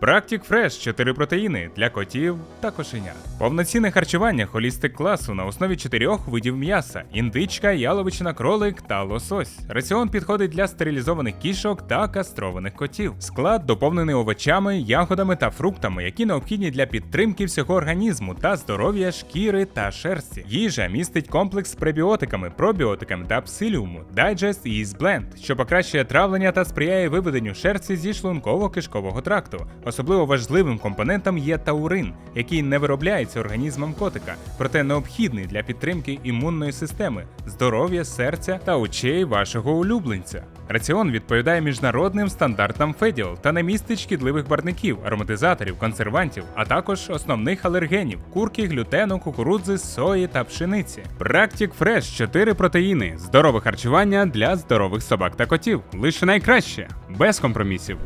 Practic Fresh 4 протеїни для котів та кошенят. Повноцінне харчування холістик класу на основі чотирьох видів м'яса: індичка, яловичина, кролик та лосось. Раціон підходить для стерилізованих кішок та кастрованих котів. Склад доповнений овочами, ягодами та фруктами, які необхідні для підтримки всього організму та здоров'я шкіри та шерсті. Їжа містить комплекс з пребіотиками, пробіотиками та псиліуму, Digest Ease Blend, що покращує травлення та сприяє виведенню шерсті зі шлунково-кишкового тракту. Особливо важливим компонентом є таурин, який не виробляється організмом котика, проте необхідний для підтримки імунної системи, здоров'я серця та очей вашого улюбленця. Раціон відповідає міжнародним стандартам ФЕДІОЛ та не містить шкідливих барників, ароматизаторів, консервантів, а також основних алергенів курки, глютену, кукурудзи, сої та пшениці. Practic Fresh 4 протеїни. Здорове харчування для здорових собак та котів. Лише найкраще, без компромісів.